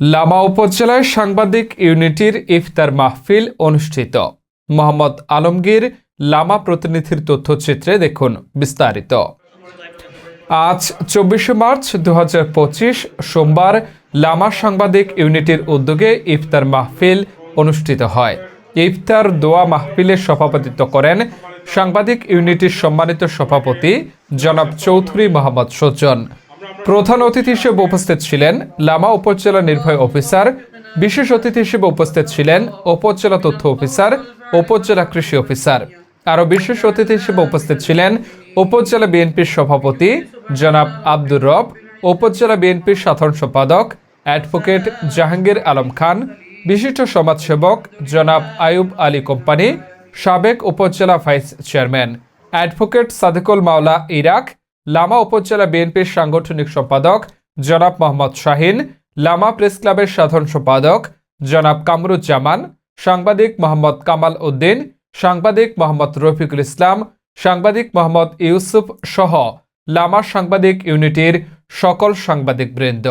লামা উপজেলায় সাংবাদিক ইউনিটির ইফতার মাহফিল অনুষ্ঠিত। মোহাম্মদ আলমগীর লামা প্রতিনিধির তথ্যচিত্রে দেখুন বিস্তারিত। আজ চব্বিশে মার্চ দু হাজার পঁচিশ সোমবার লামা সাংবাদিক ইউনিটির উদ্যোগে ইফতার মাহফিল অনুষ্ঠিত হয়। ইফতার দোয়া মাহফিলে সভাপতিত্ব করেন সাংবাদিক ইউনিটির সম্মানিত সভাপতি জনাব চৌধুরী মোহাম্মদ সজ্জন। প্রধান অতিথি হিসেবে উপস্থিত ছিলেন লামা উপজেলা নির্বাহী অফিসার, বিশেষ অতিথি হিসেবে উপস্থিত ছিলেন উপজেলা তথ্য অফিসার, উপজেলা কৃষি অফিসার। আরও বিশেষ অতিথি হিসেবে উপস্থিত ছিলেন উপজেলা বিএনপির সভাপতি জনাব আব্দুর রব, উপজেলা বিএনপির সাধারণ সম্পাদক অ্যাডভোকেট জাহাঙ্গীর আলম খান, বিশিষ্ট সমাজসেবক জনাব আয়ুব আলী কোম্পানি, সাবেক উপজেলা ভাইস চেয়ারম্যান অ্যাডভোকেট সাদেকুল মাওলা ইরাক লামা উপজেলা বিএনপির সাংগঠনিক সম্পাদক জনাব মোহাম্মদ শাহিন, লামা প্রেস ক্লাবের সাধারণ সম্পাদক জনাব কামরুজ্জামান, সাংবাদিক মোহাম্মদ কামাল উদ্দিন, সাংবাদিক মোহাম্মদ রফিকুল ইসলাম, সাংবাদিক মোহাম্মদ ইউসুফ সহ লামা সাংবাদিক ইউনিটির সকল সাংবাদিক বৃন্দ।